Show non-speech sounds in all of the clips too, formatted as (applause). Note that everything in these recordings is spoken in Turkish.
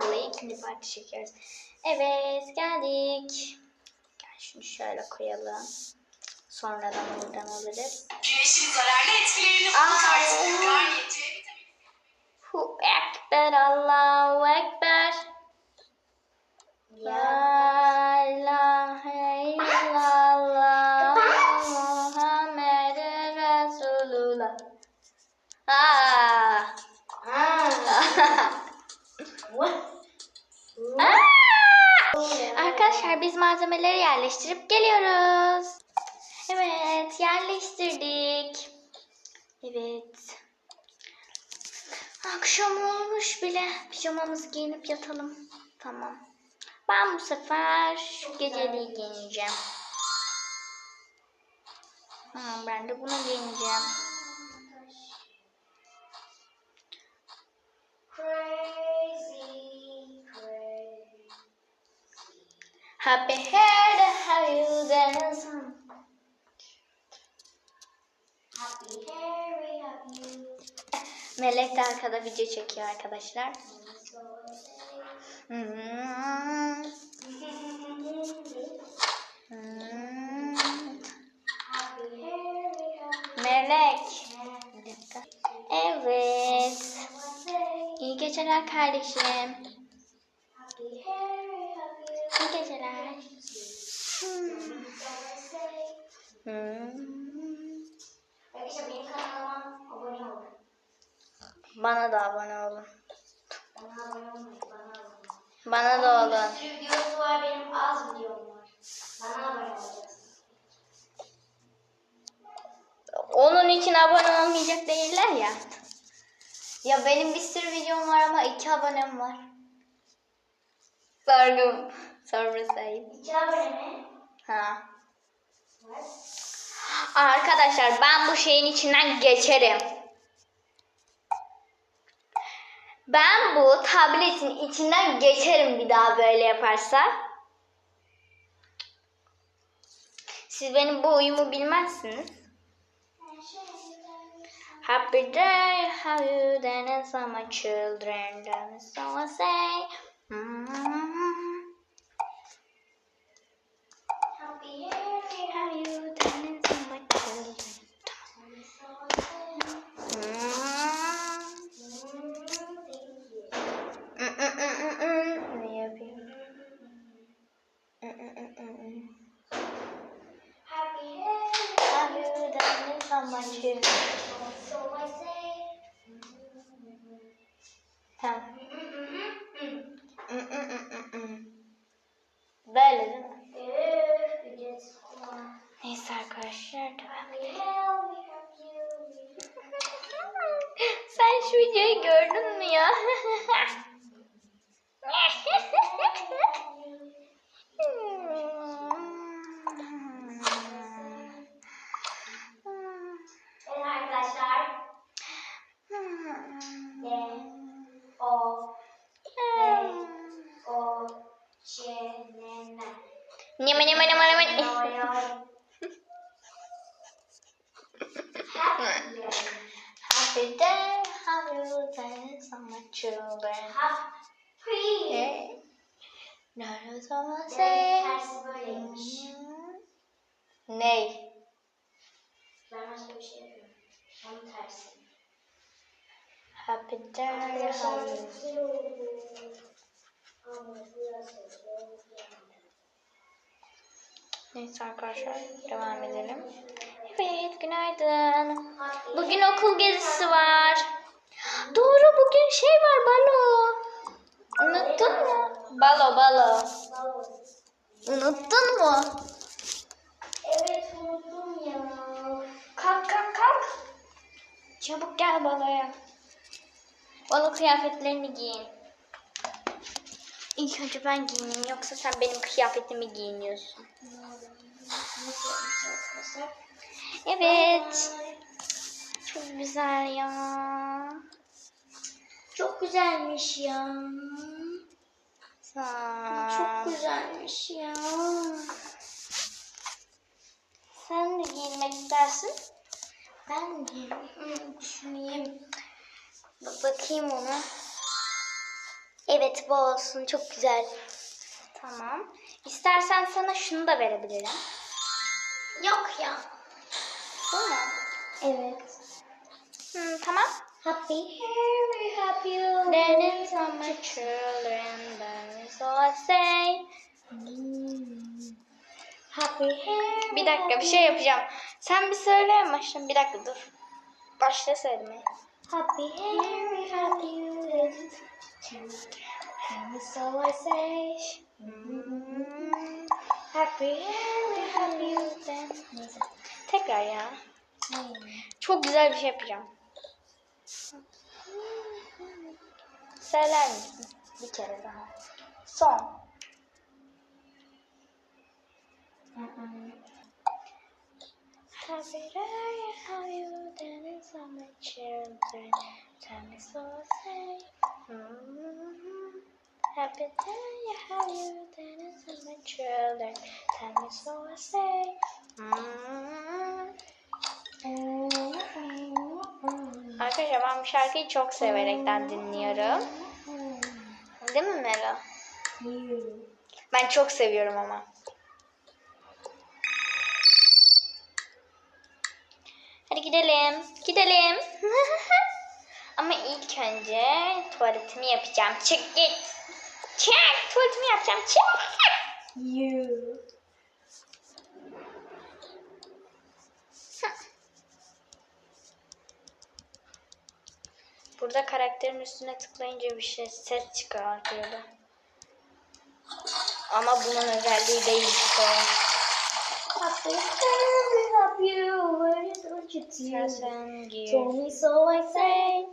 dolayı ikinci parti çekiyoruz. Evet geldik. Gel şunu şöyle koyalım. Sonradan oradan alırız. Güneşin zararlı etkilerini unutarsın. Garniyeti Hu ekber Allahu ekber. La malzemeleri yerleştirip geliyoruz. Evet yerleştirdik. Evet. Akşam olmuş bile. Pijamamızı giyinip yatalım. Tamam. Ben bu sefer şu geceliği giyineceğim. Tamam ben de bunu giyineceğim. Happy hair to have you dance. Melek de arkada video çekiyor arkadaşlar. Hmm. Hmm. Melek. Evet. İyi geceler kardeşim. İyi geceler. Hmm. Hmm. Arkadaşlar benim kanalıma abone olun. Bana da abone olun. Bana abone olun. Bana da olun. Bir sürü videosu var, benim az videom var. Bana abone olacaksın. Onun için abone olmayacak değiller ya. Ya benim bir sürü videom var ama iki abonem var. Sordum. Sorma sayayım. İki abone mi? Ha. Var. Arkadaşlar ben bu şeyin içinden geçerim. Ben bu tabletin içinden geçerim bir daha böyle yaparsa. Siz benim bu uyumu bilmezsiniz. Happy day, how you dance my children, dance I say. Mm. Happy birthday, How you dance for my children. Mm. Mm, mm, mm, mm, mm. Ne yapayım? Mm, mm, mm, mm, mm. Happy birthday, How you dance for my children. so I say. Tamam. Böyle değil mi? Neyse arkadaşlar devam we Sen şu videoyu gördün mü ya? (laughs) Happy day, dance on my children. Happy. Nerede zaman say. Ney? Ben başka bir şey yapıyorum. Onun tersi. Happy day, you Neyse arkadaşlar devam edelim. Evet günaydın. Bugün okul gezisi var. Doğru bugün şey var balo. Unuttun mu? Balo balo. Unuttun mu? Evet unuttum ya. Kalk kalk kalk. Çabuk gel baloya. Balo kıyafetlerini giyin. İlk önce ben giyineyim yoksa sen benim kıyafetimi giyiniyorsun. (laughs) Evet. Çok güzel ya. Çok güzelmiş ya. Sağ. Çok güzelmiş ya. Sen de giyinmek istersin. Ben de düşüneyim. Bak bakayım ona. Evet bu olsun çok güzel. Tamam. İstersen sana şunu da verebilirim. Yok ya. Mu? Evet. Hmm, tamam. Happy happy happy. There is so much children, there is all I say. Happy happy. Bir dakika bir şey yapacağım. Sen bir söyle baştan. Bir dakika dur. Başla söylemeye. Happy happy happy. And so I say. Hmm. Happy happy happy. Neyse. Tekrar ya. Çok güzel bir şey yapacağım. Söyler misin? Bir kere daha. Son. Happy day, how you dance on my children. Tell me so Happy day, how you dance on my children. Tell me so I say. Mm-hmm. Arkadaşlar ben bu şarkıyı çok severekten dinliyorum. Değil mi Melo? Ben çok seviyorum ama. Hadi gidelim. Gidelim. (laughs) ama ilk önce tuvaletimi yapacağım. Çık git. Çık. Tuvaletimi yapacağım. Çık. You. Burada karakterin üstüne tıklayınca bir şey ses çıkartıyordu. Ama bunun özelliği değil işte. Do? Sen gir. Told me so I say.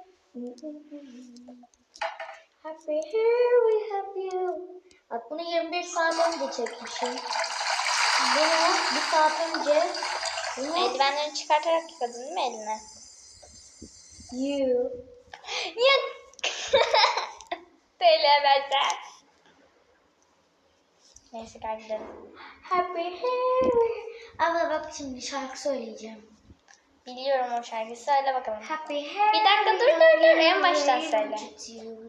Happy here we have you. Bak bunu 21 saat önce çekmişim. Bunu bir saat önce. Bunu Eldivenlerini çıkartarak yıkadın değil mi eline? you. Ya. (laughs) Söylemezsen. Neyse gel gidelim. Happy here. Abla bak şimdi şarkı söyleyeceğim. Biliyorum o şarkıyı. Söyle bakalım. Happy here Bir dakika, dur, dur, dur. En baştan söyle.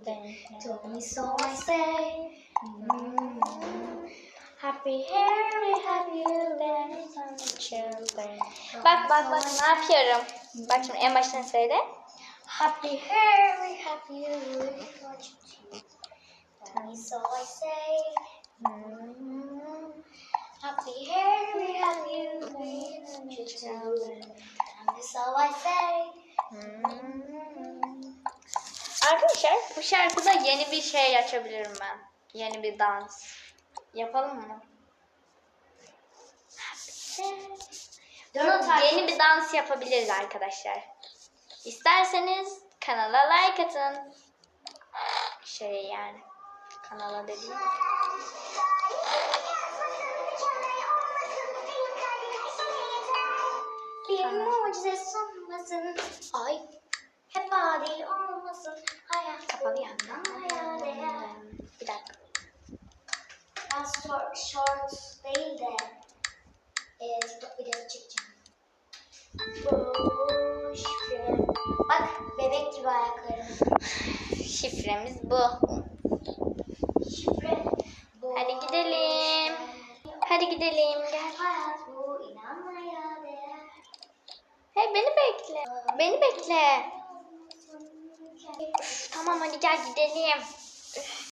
Did you do? Told me so I say. Mm. Happy here we have you. There is Bak bak bak ne yapıyorum. Bak şimdi en baştan söyle. Happy here we have you. What you do? Tell me so I say. Mm. Happy here we have you. What you do? Tell me so I say. Arkadaşlar bu şarkıda yeni bir şey açabilirim ben. Yeni bir dans. Yapalım mı? Donut Yeni bir dans yapabiliriz arkadaşlar. İsterseniz kanala like atın. Şey yani. Kanala dediğim. Bir mucize sunmasın. Ay. Hep Kapalı yandan. Bir dakika. Ben short, short değil de e, TikTok videosu çekeceğim. Boş ver. Bak bebek gibi ayaklarım. Şifremiz bu. Şifre. Boş Hadi gidelim. Hadi gidelim. Gel. Hayat bu inanmaya değer. Hey beni bekle. Beni bekle. Üf, Tamam hadi gel gidelim.